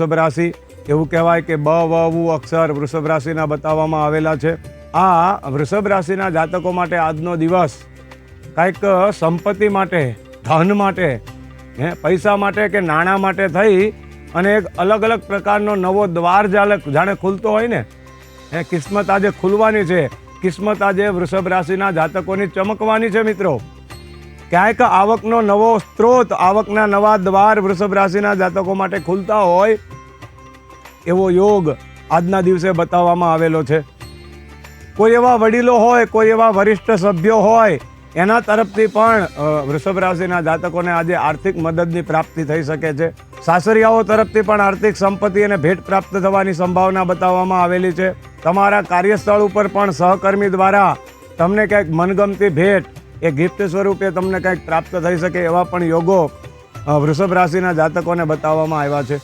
વૃષભ રાશિ એવું કહેવાય કે બ, વ, ઉ, અક્ષર વૃષભ રાશિના બતાવવામાં આવેલા છે. આ વૃષભ રાશિના જાતકો માટે આજનો દિવસ કાંઈક સંપત્તિ માટે, ધન માટે, હે, પૈસા માટે કે નાણાં માટે થઈ અને એક અલગ અલગ પ્રકારનો નવો દ્વાર જાણે જાણે ખુલતો હોય ને. હે, કિસ્મત આજે ખુલવાની છે. કિસ્મત આજે વૃષભ રાશિના જાતકોની ચમકવાની છે મિત્રો. ક્યાંક આવકનો નવો સ્ત્રોત, આવકના નવા દ્વાર વૃષભ રાશિના જાતકો માટે ખુલતા હોય એવો યોગ આજના દિવસે બતાવવામાં આવેલો છે. કોઈ એવા વડીલો હોય, કોઈ એવા વરિષ્ઠ સભ્યો હોય, એના તરફથી પણ વૃષભ રાશિના જાતકોને આજે આર્થિક મદદની પ્રાપ્તિ થઈ શકે છે. સાસરિયાઓ તરફથી પણ આર્થિક સંપત્તિ અને ભેટ પ્રાપ્ત થવાની સંભાવના બતાવવામાં આવેલી છે. તમારા કાર્યસ્થળ ઉપર પણ સહકર્મી દ્વારા તમને ક્યાંક મનગમતી ભેટ એ ગિફ્ટ સ્વરૂપે તમને કંઈક પ્રાપ્ત થઈ શકે એવા પણ યોગો વૃષભ રાશિના જાતકોને બતાવવામાં આવ્યા છે.